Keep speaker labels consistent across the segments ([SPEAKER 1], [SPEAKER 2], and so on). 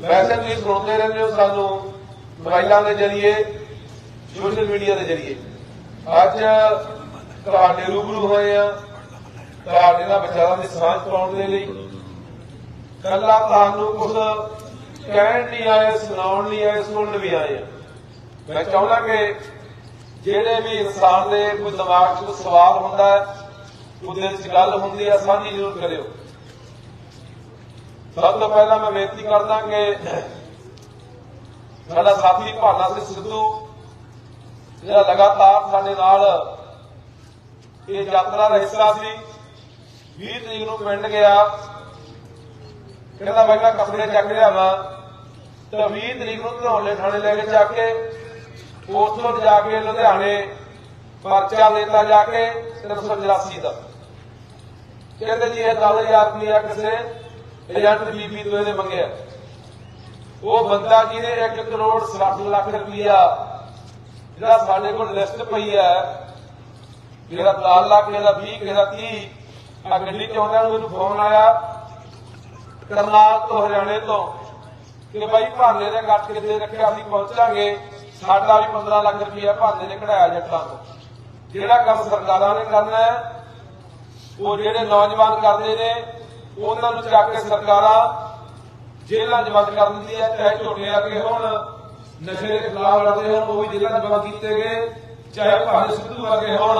[SPEAKER 1] ਵੈਸੇ ਤੁਸੀਂ ਸੁਣਦੇ ਰਹਿੰਦੇ ਹੋ ਸਾਨੂੰ ਮੋਬਾਈਲਾਂ ਦੇ ਜ਼ਰੀਏ ਸੋਸ਼ਲ ਮੀਡੀਆ ਦੇ ਜ਼ਰੀਏ। ਅੱਜ ਤੁਹਾਡੇ ਰੂਬਰੂ ਹੋਏ ਆ, ਤੁਹਾਡੇ ਨਾਲ ਵਿਚਾਰਾਂ ਦੀ ਸਾਂਝ ਪਾਉਣ ਦੇ ਲਈ। ਕੱਲਾ ਤੁਹਾਨੂੰ ਕੁਝ ਕਹਿਣ ਨਹੀਂ ਆਏ, ਸੁਣਾਉਣ ਨਹੀਂ ਆਏ, ਸੁਣਨ ਵੀ ਆਏ ਆ। ਮੈਂ ਚਾਹੁੰਦਾ ਕਿ ਜਿਹੜੇ ਵੀ ਇਨਸਾਨ ਦੇ ਕੋਈ ਦਿਮਾਗ 'ਚ ਕੋਈ ਸਵਾਲ ਹੁੰਦਾ ਹੈ, ਉਹਦੇ ਚ ਗੱਲ ਹੁੰਦੀ ਹੈ, ਸਾਂਝੀ ਜ਼ਰੂਰ ਕਰਿਓ। ਸਭ ਤੋਂ ਪਹਿਲਾਂ ਮੈਂ ਬੇਨਤੀ ਕਰਦਾ ਕਿ ਸਾਡਾ ਸਾਥੀ ਭਾਨਾ ਸਿੰਘ ਸਿੱਧੂ, ਜਿਹੜਾ ਲਗਾਤਾਰ ਸਾਡੇ ਨਾਲ ਇਹ ਯਾਤਰਾ ਦਾ ਹਿੱਸਾ ਸੀ 20 ਤਰੀਕ ਨੂੰ ਪਿੰਡ ਗਿਆ। ਕਹਿੰਦਾ ਮੈਂ ਕਿਹਾ ਕੱਪੜੇ ਚੱਕ ਲਿਆਵਾਂ ਤੇ 20 ਤਰੀਕ ਨੂੰ ਧਨੌਲੇ ਥਾਣੇ ਲੈ ਕੇ ਜਾ ਕੇ ਉਸ ਉੱਥੋਂ ਜਾ ਕੇ ਲੁਧਿਆਣੇ ਪਰਚਾ ਦੇਤਾ ਜਾ ਕੇ 384 ਦਾ। ਕਹਿੰਦੇ ਜੀ ਇਹ 10000 ਰੁਪਇਆ ਕਿਸੇ। ਏਜੰਟ ਬੀਬੀ ਤੋਂ ਇਹਨੇ ਮੰਗਿਆ ਉਹ ਬੰਦਾ ਜਿਹਨੇ 1 ਕਰੋੜ 60 ਲੱਖ ਰੁਪਇਆ ਜਿਹੜਾ ਸਾਡੇ ਕੋਲ ਲਿਸਟ ਪਈ ਹੈ ਜਿਹੜਾ 10 ਲੱਖ ਇਹਦਾ 20 ਇਹਦਾ 30 ਆ ਗੱਡੀ ਚ ਆਉਂਦਾ ਮੈਨੂੰ ਫੋਨ ਆਇਆ ਕਰਨਾਲ ਤੋਂ ਹਰਿਆਣੇ ਤੋਂ, ਕਿ ਬਾਈ ਭਾਨੇ ਦੇ ਗੱਟ ਕਿਤੇ ਰੱਖਿਆ ਅਸੀਂ ਪਹੁੰਚਾਂਗੇ, ਸਾਡਾ ਵੀ 15 ਲੱਖ ਰੁਪਇਆ ਭਾਨੇ ਨੇ ਕਢਾਇਆ ਜੱਟਾਂ ਤੋਂ। ਜਿਹੜਾ ਕੰਮ ਸਰਕਾਰਾਂ ਨੇ ਕਰਨਾ ਹੈ, ਉਹ ਜਿਹੜੇ ਨੌਜਵਾਨ ਕਰਦੇ ਨੇ ਉਹਨਾਂ ਨੂੰ ਚੱਕ ਕੇ ਸਰਕਾਰਾਂ ਜੇਲ੍ਹਾਂ 'ਚ ਬੰਦ ਕਰ ਦਿੰਦੀ ਹੈ, ਚਾਹੇ ਝੋਟੇ ਅੱਗੇ ਹੋਣ, ਨਸ਼ੇ ਦੇ ਖਿਲਾਫ ਲੜਦੇ ਹੋਣ, ਉਹ ਵੀ ਜੇਲ੍ਹਾਂ 'ਚ ਬੰਦ ਕੀਤੇ ਗਏ, ਚਾਹੇ ਭਾਵੇਂ ਸਿੱਧੂ ਅੱਗੇ ਹੋਣ।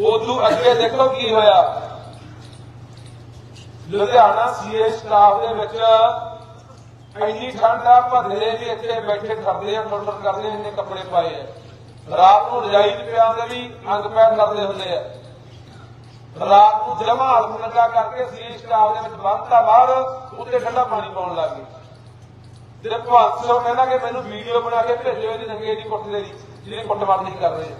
[SPEAKER 1] ਉਦੋਂ ਅੱਗੇ ਦੇਖੋ ਕੀ ਹੋਇਆ। ਲੁਧਿਆਣਾ ਸੀਏ ਸਟਾਫ ਦੇ ਵਿੱਚ ਇੰਨੀ ਠੰਡ ਆ ਭੱਲੇ ਵੀ ਇੱਥੇ ਬੈਠੇ ਕਰਦੇ ਆ ਟੋਟਰ ਕਰਦੇ ਇੰਨੇ ਕੱਪੜੇ ਪਾਏ ਆ। ਰਾਤ ਨੂੰ ਰਜਾਈ ਚ ਵੀ ਅੰਗ ਪੈਰ ਕਰਦੇ ਹੁੰਦੇ ਆ। ਰਾਤ ਨੂੰ ਜਮਾ ਹਲਕ ਲੱਗਾ ਕਰਕੇ ਸੀਏ ਸਟਾਫ ਦੇ ਵਿੱਚ ਬੰਦਤਾ ਬਾਹਰ ਉੱਤੇ ਠੰਡਾ ਪਾਣੀ ਪਾਉਣ ਲੱਗ ਗਏ। ਤੇ ਭਗਤ ਸਿੰਘ ਕਹਿੰਦਾ ਕਿ ਮੈਨੂੰ ਵੀਡੀਓ ਬਣਾ ਕੇ ਭੇਜੋ ਇਹਦੀ ਨੰਗੇ ਦੀ ਕੁੱਟ ਦੀ ਜਿਹੜੀ ਕੁੱਟਮਾਰ ਨਹੀਂ ਕਰ ਰਹੇ।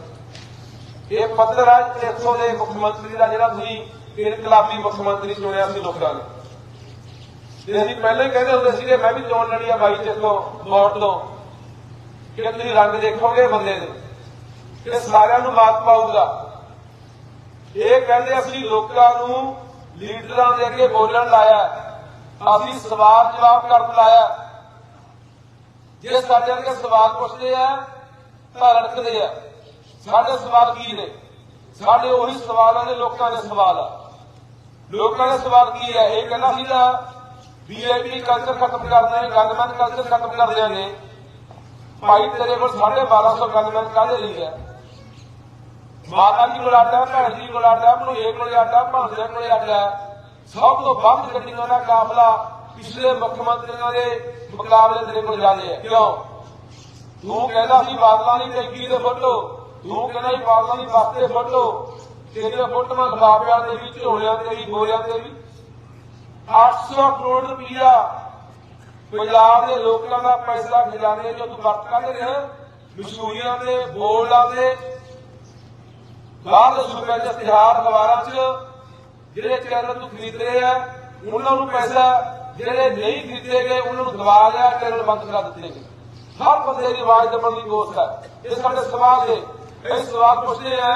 [SPEAKER 1] ਇਹ ਪੱਤਰ ਇੱਥੋਂ ਦੇ ਮੁੱਖ ਮੰਤਰੀ ਦਾ ਜਿਹੜਾ ਤੁਸੀਂ ਇਨਕਲਾਬੀ ਮੁੱਖ ਮੰਤਰੀ ਚੁਣਿਆ ਸੀ ਲੋਕਾਂ ਨੇ। ਤੇ ਅਸੀਂ ਪਹਿਲਾਂ ਹੀ ਕਹਿੰਦੇ ਹੁੰਦੇ ਸੀਗੇ ਮੈਂ ਵੀ ਚੋਣ ਲੜੀ ਆ ਬਾਈ ਤੇ ਤੋਂ ਮੌਤ ਤੋਂ। ਕਿ ਤੁਸੀਂ ਰੰਗ ਦੇਖੋਗੇ ਬੰਦੇ ਦੇ। ਕਿ ਸਾਰਿਆਂ ਨੂੰ ਮਾਤ ਪਾਊਗਾ। ਇਹ ਕਹਿੰਦੇ ਅਸੀਂ ਲੋਕਾਂ ਨੂੰ ਲੀਡਰਾਂ ਦੇ ਅੱਗੇ ਬੋਲਣ ਲਾਇਆ ਅਸੀਂ ਸਵਾਲ ਜਵਾਬ ਕਰਨ ਲਾਇਆ ਜੇ ਸਾਡੇ ਵਰਗੇ ਸਵਾਲ ਪੁੱਛਦੇ ਆ, ਤਾਂ ਰੜਕਦੇ ਆ। ਸਾਡੇ ਸਵਾਲ ਕੀ ਨੇ? ਸਾਡੇ ਉਹੀ ਸਵਾਲਾਂ ਨੇ ਲੋਕਾਂ ਦੇ ਸਵਾਲ ਆ। ਲੋਕਾਂ ਦਾ ਸਵਾਲ ਕੀ ਹੈ ਇਹ ਕਹਿੰਦਾ ਸੀਗਾ ਵੀਆਈਪੀ ਕਲਚਰ ਖਤਮ ਕਰਨਾ ਹੈ, ਗੰਦਮੰਦ ਕਲਚਰ ਖਤਮ ਕਰ ਨੇ। ਭਾਈ ਤੇਰੇ ਕੋਲ 1250 ਗੰਦਮੰਦ ਕਾਹਦੇ ਲਈ ਹੈ ਮਾਤਾ ਜੀ ਕੋਲ ਆਟਾ ਭੈਣ ਜੀ ਕੋਲ ਆਟਾ ਭਣੋਏ ਕੋਲ ਆਟਾ ਭਾਂਦੇ ਕੋਲ ਆਟਾ ਸਭ ਤੋਂ ਵੱਧ ਗੱਡੀਆਂ ਦਾ ਕਾਫਲਾ ਪਿਛਲੇ ਮੁੱਖ ਮੰਤਰੀਆਂ ਦੇ ਮੁਕਾਬਲੇ ਤੇਰੇ ਕੋਲ ਜ਼ਿਆਦੇ ਹੈ ਕਿਉਂ? ਤੂੰ ਕਹਿੰਦਾ ਸੀ ਬਾਦਲਾਂ ਦੀ ਟੈਂਕੀ ਦੇ ਫੋਟੋ ਤੂੰ ਕਹਿੰਦਾ ਸੀ ਬਾਦਲਾਂ ਦੀ ਬੱਸ ਤੇ ਫੋਟੋ ਤੇਰੀਆਂ ਫੋਟੋਆਂ ਲਫਾਫਿਆਂ ਦੇ ਵੀ, ਝੋਲਿਆਂ ਤੇ ਵੀ, ਗੋਰਿਆਂ ਤੇ ਵੀ। 800 ਕਰੋੜ ਰੁਪਇਆ ਪੰਜਾਬ ਦੇ ਲੋਕਾਂ ਦਾ ਪੈਸਾ ਖਜ਼ਾਨੇ ਜੋ ਤੂੰ ਵਰਤ ਕਰਦੇ ਰਿਹਾ ਮਸ਼ਹੂਰੀਆਂ ਦੇ, ਬੋਰਡਾਂ ਦੇ ਬਾਹਰ ਦੇ ਸੂਬਿਆਂ ਦੇ ਇਸ਼ਤਿਹਾਰ 'ਚ ਜਿਹੜੇ ਚੈਨਲ ਤੂੰ ਖਰੀਦ ਰਹੇ ਆ, ਉਹਨਾਂ ਨੂੰ ਪੈਸਾ ਜਿਹੜੇ ਨਹੀਂ ਖਰੀਦੇ ਗਏ, ਉਹਨਾਂ ਨੂੰ ਦਬਾ ਲਿਆ, ਚੈਨਲ ਬੰਦ ਕਰਾ ਦਿੱਤੇ ਗਏ। ਹਰ ਬੰਦੇ ਦੀ ਆਵਾਜ਼ ਦਬਣ ਦੀ ਕੋਸ਼ਿਸ਼ ਹੈ ਇਹ ਸਾਡੇ ਸਵਾਲ ਨੇ। ਇਹ ਸਵਾਲ ਪੁੱਛਦੇ ਆ,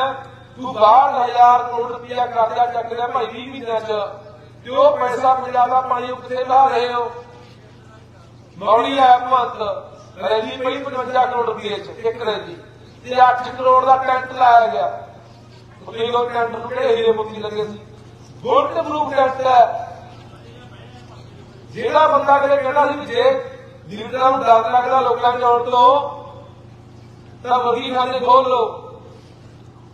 [SPEAKER 1] ਤੂੰ 62000 ਕਰੋੜ ਰੁਪਇਆ ਕਰਜ਼ਾ ਚੱਕ ਲਿਆ ਭਾਈ 20 ਮਹੀਨਿਆਂ 'ਚ। ਤੇ ਉਹ ਪੈਸਾ ਪੰਜਾਬ ਦਾ ਪਾਣੀ ਉੱਤੇ ਲਾ ਰਹੇ ਹੋ। ਮੌਲੀ ਆ ਰੈਲੀ ਪਈ 55 ਕਰੋੜ ਰੁਪਏ 'ਚ, ਇੱਕ ਰੈਲੀ ਤੇ 8 ਕਰੋੜ ਦਾ ਟੈਂਟ ਲਾਇਆ ਗਿਆ। ਉਹ ਟੈਂਟ ਨੂੰ ਕਿਹੜੇ ਹੀਰੇ ਮੋਤੀ ਲੱਗੇ ਸੀ? ਗੋਲਡ ਪ੍ਰੂਫ ਟੈਂਟ ਹੈ। ਜਿਹੜਾ ਬੰਦਾ ਕਦੇ ਕਹਿੰਦਾ ਸੀ, ਜੇ ਲੀਡਰਾਂ ਨੂੰ ਡਰ ਲੱਗਦਾ ਲੋਕਾਂ ਚ ਆਉਣ ਤੋਂ ਤਾਂ ਵਗੀ ਖਾਨੇ ਖੋਲ ਲੋ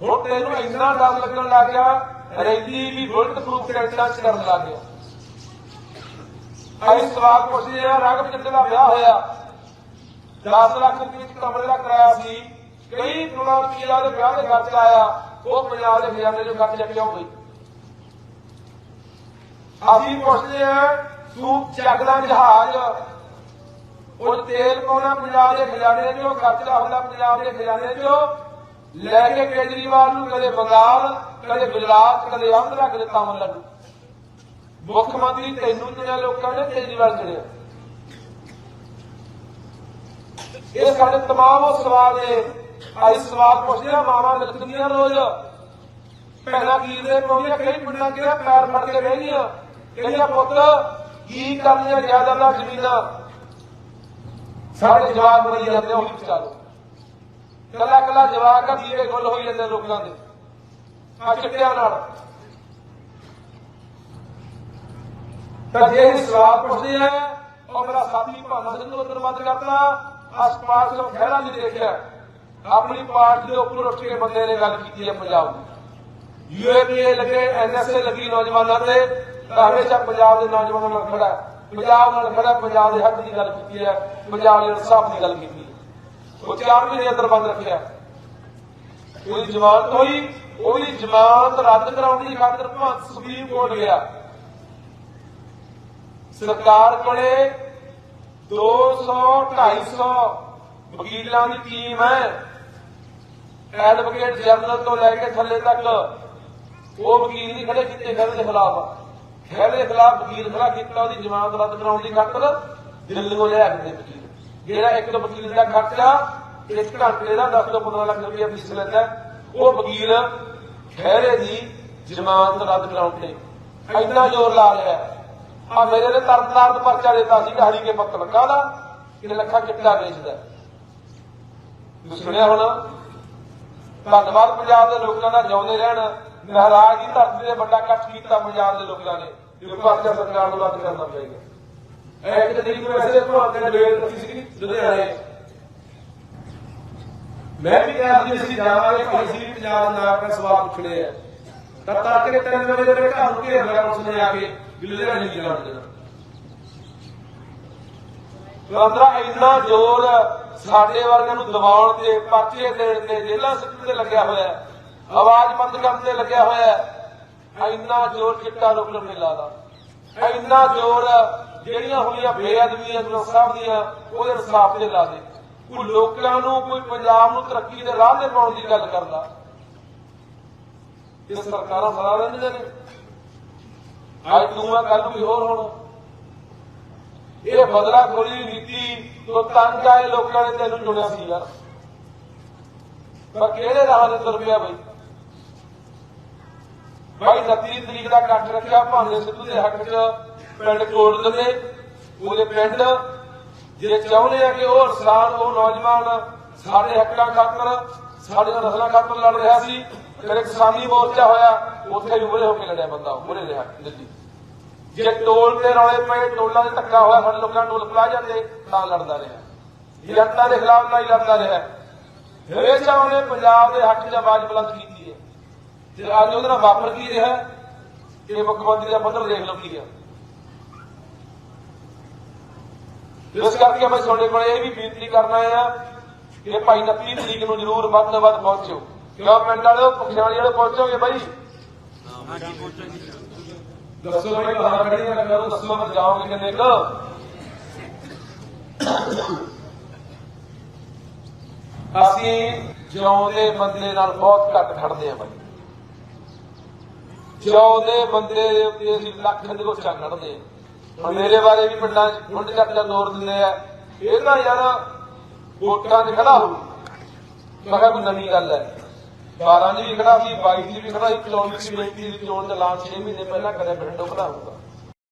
[SPEAKER 1] ਹੁਣ ਤੈਨੂੰ ਇੰਨਾ ਡਰ ਲੱਗਣ ਲੱਗ ਗਿਆ, ਰੈਲੀ ਵੀ ਬੁਲਟ ਪ੍ਰੂਫ ਟੈਂਟਾਂ ਚ ਕਰਨ ਲੱਗ ਗਿਆ। ਆਈ ਸਵਾਲ ਪੁੱਛਦੇ ਆ ਰਾਗਵ ਚੰਦ ਦਾ ਵਿਆਹ ਹੋਇਆ। 10 ਲੱਖ ਰੁਪਏ ਕਮਰੇ ਦਾ ਕਿਰਾਇਆ ਸੀ। ਕਈ ਕਰੋੜਾਂ ਰੁਪਏ ਦੇ ਵਿਆਹ ਦੇ ਖਰਚ ਆਇਆ ਉਹ ਪੰਜਾਬ ਦੇ ਖਜ਼ਾਨੇ ਚੋਂ ਖਰਚ ਕਿਉਂ ਗਈ ਅਸੀਂ ਪੁੱਛਦੇ ਆ ਤੂੰ ਚੱਕਦਾ ਜਹਾਜ਼। ਉਹ ਤੇਲ ਪਾਉਣਾ ਪੰਜਾਬ ਦੇ ਖਜ਼ਾਨੇ ਚੋਂ, ਖਰਚਾ ਹੁੰਦਾ ਪੰਜਾਬ ਦੇ ਖਜ਼ਾਨੇ ਚੋਂ। ਲੈ ਕੇ ਕੇਜਰੀਵਾਲ ਨੂੰ ਕਦੇ ਬੰਗਾਲ, ਕਦੇ ਗੁਜਰਾਤ, ਕਦੇ ਆਂਧਰਾ ਕਦੇ ਤਾਮਿਲਨਾਡੂ ਮੁੱਖ ਮੰਤਰੀ ਤੈਨੂੰ ਚੁਣਿਆ, ਲੋਕਾਂ ਨੇ ਕੇਜਰੀਵਾਲ ਚੁਣਿਆ। ਇਹ ਸਾਡੇ ਤਮਾਮ ਉਹ ਸਵਾਲ ਨੇ। ਅਸੀਂ ਸਵਾਲ ਪੁੱਛਦੇ ਆ, ਮਾਵਾ ਲਿਖਦੀਆਂ ਰੋਜ਼। ਭੈਣਾਂ ਕੀ ਪਾਉਂਦੀਆਂ, ਕਈ ਪਿੰਡਾਂ ਕਿਹੜਾ ਪੈਰ ਫੜ ਕੇ ਰਹਿ ਗਈਆਂ ਕਹਿੰਦੀਆਂ, ਪੁੱਤ, ਕੀ ਕਰਨੀਆਂ ਜ਼ਿਆਦਾ ਜ਼ਮੀਨਾਂ। ਸਾਡੇ ਜਵਾਬ ਮਰੀ ਜਾਂਦੇ ਉਹ ਵੀ ਕੱਲਾ ਕੱਲਾ ਜਵਾਬ ਆ ਦੀਵੇ ਗੁੱਲ ਹੋਈ ਜਾਂਦੇ ਲੋਕਾਂ ਦੇ, ਆ ਚਿੱਟਿਆਂ ਨਾਲ। ਤਾਂ ਜੇ ਇਹ ਸਵਾਲ ਪੁੱਛਦੇ ਆ, ਉਹ ਮੇਰਾ ਸਾਥੀ ਭਾਨਾ ਸਿੰਘ ਨੂੰ ਅੰਦਰ ਬੰਦ ਕਰਤਾ ਅਸਪਾਸ ਨੂੰ ਖਹਿਰਾ ਨਹੀਂ ਦੇਖਿਆ। ਆਪਣੀ ਪਾਰਟੀ ਦੇ ਉੱਪਰ ਉੱਠ ਕੇ ਬੰਦੇ ਨੇ ਗੱਲ ਕੀਤੀ ਹੈ ਪੰਜਾਬ ਦੀ। ਯੂਏਪੀਏ ਲੱਗੇ ਐਨਐਸਏ ਲੱਗੀ ਨੌਜਵਾਨਾਂ ਤੇ ਤਾਂ ਹਮੇਸ਼ਾ ਪੰਜਾਬ ਦੇ ਨੌਜਵਾਨਾਂ ਨਾਲ ਖੜਾ ਪੰਜਾਬ ਨਾਲ ਖੜਾ ਪੰਜਾਬ ਦੇ ਹੱਕ ਦੀ ਗੱਲ ਕੀਤੀ ਹੈ, ਪੰਜਾਬ ਦੇ ਇਨਸਾਫ ਦੀ ਗੱਲ ਕੀਤੀ ਹੈ। ਉਹ ਚਾਰ ਮਹੀਨੇ ਅੰਦਰ ਬੰਦ ਰੱਖਿਆ। ਉਹਦੀ ਜ਼ਮਾਨਤ ਹੋਈ, ਉਹਦੀ ਜ਼ਮਾਨਤ ਰੱਦ ਕਰਾਉਣ ਦੀ ਖਾਤਰ ਭਾਰਤ ਸੁਪਰੀਮ ਕੋਰਟ ਗਿਆ। ਸਰਕਾਰ ਕੋਲੇ 200 250 ਵਕੀਲਾਂ ਦੀ ਟੀਮ ਹੈ। ਐਡਵੋਕੇਟ ਜਨਰਲ ਤੋਂ ਲੈ ਕੇ ਥੱਲੇ ਤੱਕ, ਉਹ ਵਕੀਲ ਨਹੀਂ ਖੜੇ ਕੀਤੇ ਖੜੇ ਦੇ ਖਿਲਾਫ। ਖੜੇ ਦੇ ਖਿਲਾਫ ਵਕੀਲ ਖੜਾ ਕੀਤਾ, ਉਹਦੀ ਜ਼ਮਾਨਤ ਰੱਦ ਕਰਾਉਣ ਦੀ ਖਾਤਰ ਦਿੱਲੀੋਂ ਲਿਆ ਕੇ ਵਕੀਲ ਜਿਹੜਾ ਇੱਕ ਵਕੀਲ ਦਾ ਖਰਚਾ, ਇੱਕ ਘੰਟੇ ਦਾ 10 ਤੋਂ 15 ਲੱਖ ਰੁਪਏ ਫੀਸ ਲੈਂਦਾ, ਉਹ ਵਕੀਲ ਖਹਿਰੇ ਦੀ ਜ਼ਮਾਨਤ ਰੱਦ ਕਰਾਉਣ ਤੇ ਇੰਨਾ ਜ਼ੋਰ ਲਾ ਲਿਆ ਆ ਮੇਰੇ ਨੇ ਤਰਨਤਾਰ ਪਰਚਾ ਦਿੱਤਾ ਸੀ ਹਰੀ ਕੇ ਪੱਤ ਲੱਗਾ ਕਿ ਲੱਖਾਂ ਚਿੱਟਾ ਵੇਚਦਾ। ਸੁਣਿਆ ਹੋਣਾ ਧੰਨਵਾਦ ਪੰਜਾਬ ਦੇ ਲੋਕਾਂ ਦਾ ਜਿਉਂਦੇ ਰਹਿਣ, ਮਹਾਰਾਜ ਦੀ ਧਰਤੀ ਤੇ ਵੱਡਾ ਇਕੱਠ ਕੀਤਾ ਪੰਜਾਬ ਦੇ ਲੋਕਾਂ ਨੇ, ਜੋ ਪਰਚਾ ਸਰਕਾਰ ਨੂੰ ਰੱਦ ਕਰਨਾ ਚਾਹੀਦਾ ਇੱਕ ਤਰੀਕ ਨੂੰ ਐਸੇ ਭਾਰਤ ਨੇ ਰੱਖੀ ਸੀ ਲੁਧਿਆਣੇ। ਮੈਂ ਵੀ ਕਿਹਾ ਸੀ ਅਸੀਂ ਜਾਵਾਂਗੇ, ਭਾਈ ਸੀ ਪੰਜਾਬ ਦਾ ਨਾਮ ਦਾ ਸਵਾਲ ਪੁੱਛਣੇ ਆ। ਤਾਂ ਤੜਕੇ ਤਿੰਨ ਵਜੇ ਦੇ ਘਰ ਨੂੰ ਘੇਰ ਲਿਆ ਉਸਨੇ ਆ ਕੇ, ਵੀ ਲੁਧਿਆਣੇ ਨਹੀਂ ਜਾਣ ਦੇਣਾ। ਅੰਦਰਾ ਇੰਨਾ ਜ਼ੋਰ ਸਾਡੇ ਵਰਗਿਆਂ ਨੂੰ ਦਬਾਉਣ ਤੇ ਪਰਚੇ ਦੇਣ ਤੇ ਜੇਲ੍ਹਾਂ ਸਿੱਟਣ ਤੇ ਲੱਗਿਆ ਹੋਇਆ ਹੈ, ਆਵਾਜ਼ ਬੰਦ ਕਰਨ ਤੇ ਲੱਗਿਆ ਹੋਇਆ ਹੈ। ਇੰਨਾ ਜ਼ੋਰ ਚਿੱਟਾ ਰੋਕਣ ਮੇਲਾ ਦਾ ਇੰਨਾ ਜ਼ੋਰ ਜਿਹੜੀਆਂ ਹੋਈਆਂ ਬੇਅਦਬੀਆਂ ਜੋ ਸਭ ਦੀਆਂ ਉਹਦੇ ਇਨਸਾਫ ਤੇ ਲਾ ਦੇ। ਕੋਈ ਲੋਕਾਂ ਨੂੰ, ਕੋਈ ਪੰਜਾਬ ਨੂੰ ਤਰੱਕੀ ਦੇ ਰਾਹ ਤੇ ਪਾਉਣ ਦੀ ਗੱਲ ਕਰਦਾ। ਇਹ ਸਰਕਾਰਾਂ ਸਲਾਹ ਲੈਂਦੀਆਂ ਨੇ। ਅੱਜ ਤੂੰ ਆ ਕੱਲ ਨੂੰ ਕੋਈ ਹੋਰ ਹੋਣਾ। ਇਹ ਬਦਲਾ ਖੋਰੀ ਨੀਤੀ ਤੋਂ ਤੰਗ ਆਏ ਲੋਕਾਂ ਨੇ ਤੈਨੂੰ ਚੁਣਿਆ ਸੀ ਯਾਰ। ਪਰ ਕਿਹੜੇ ਰਾਹ ਦੇ ਤੁਰ ਪਿਆ ਬਈ? ਬਾਈ 29 ਤਰੀਕ ਦਾ ਇਕੱਠ ਰੱਖਿਆ, ਭਾਂਡੇ ਸਿੱਧੂ ਦੇ ਹੱਕ 'ਚ, ਪਿੰਡ ਕੋਟ ਦੇ ਉਹਦੇ ਪਿੰਡ। ਜੇ ਚਾਹੁੰਦੇ ਆ ਕਿ ਉਹ ਇਨਸਾਨ ਉਹ ਨੌਜਵਾਨ ਸਾਡੇ ਹੱਕਾਂ ਖਾਤਰ, ਸਾਡੀਆਂ ਨਸਲਾਂ ਖਾਤਰ ਲੜ ਰਿਹਾ ਸੀ, ਫਿਰ ਕਿਸਾਨੀ ਮੋਰਚਾ ਹੋਇਆ, ਉੱਥੇ ਵੀ ਉਰੇ ਹੋ ਕੇ ਲੜਿਆ ਬੰਦਾ ਉਰੇ ਰਿਹਾ ਦਿੱਲੀ। ਜੇ ਟੋਲ ਤੇ ਰੌਲੇ ਪਏ, ਟੋਲਾਂ ਦੇ ਧੱਕਾ ਹੋਇਆ, ਸਾਡੇ ਲੋਕਾਂ ਨੂੰ ਟੋਲ ਪਲਾਜ਼ਾ ਜਾਂਦੇ ਤਾਂ ਲੜਦਾ ਰਿਹਾ। ਜਨਤਾ ਦੇ ਖਿਲਾਫ ਨਹੀਂ ਲੜਦਾ ਰਿਹਾ। ਹਮੇਸ਼ਾ ਉਹਨੇ ਪੰਜਾਬ ਦੇ ਹੱਕ 'ਚ ਆਵਾਜ਼ ਬੁਲੰਦ ਕੀਤੀ ਹੈ। ਤੇ ਅੱਜ ਉਹਦੇ ਨਾਲ ਵਾਪਰ ਕੀ ਰਿਹਾ? ਕਿ ਮੁੱਖ ਮੰਤਰੀ ਦਾ ਪੱਧਰ ਦੇਖ ਲਓ ਕੀ ਹੈ। ਇਸ ਕਰਕੇ ਮੈਂ ਤੁਹਾਡੇ ਕੋਲ ਇਹ ਵੀ ਬੇਨਤੀ ਕਰਨਾ ਆ ਕਿ ਭਾਈ 29 ਤਰੀਕ ਨੂੰ ਜ਼ਰੂਰ ਵੱਧ ਤੋਂ ਵੱਧ ਪਹੁੰਚੋ। ਕਿਉਂ ਪਿੰਡ ਵਾਲਿਓ ਵਾਲੇ ਪਹੁੰਚੋਗੇ ਬਾਈ? ਦੱਸੋ ਭਾਈ ਬਾਹਰ ਖੜੀਆਂ ਨਾ ਕਰੋ ਦੱਸੋ ਮੈਂ ਜਾਓਗੇ ਕਿੰਨੇ ਕੁ ਅਸੀਂ ਜਿਉਂਦੇ ਬੰਦੇ ਨਾਲ ਬਹੁਤ ਘੱਟ ਖੜਦੇ ਆ ਬਾਈ। ਜਿਉਂਦੇ ਬੰਦੇ ਦੇ ਉੱਤੇ ਅਸੀਂ ਲੱਖ ਦੇ ਕੋਚਾ ਕੱਢਦੇ ਆ ਹੁਣ ਮੇਰੇ ਬਾਰੇ ਵੀ ਪਿੰਡਾਂ 'ਚ ਮੁੰਡ ਚੱਕ ਦਾ ਦੌਰ ਦਿੰਦੇ ਆ। ਇਹ ਤਾਂ ਯਾਰ ਵੋਟਾਂ 'ਚ ਖੜਾ ਹੋ। ਮੈਂ ਕਿਹਾ ਕੋਈ ਨਵੀਂ ਗੱਲ ਹੈ। 12 ਦੀ ਵੀ ਖੜਾ ਸੀ 22 ਦੀ ਵੀ ਖੜਾ 24 ਦੀ ਵੀ 29 ਦੀ ਚੋਣ ਦਾ ਐਲਾਨ 6 ਮਹੀਨੇ ਪਹਿਲਾਂ ਕਰਿਆ ਬਠਿੰਡੋਂ ਖੜਾ ਹੋਊਗਾ।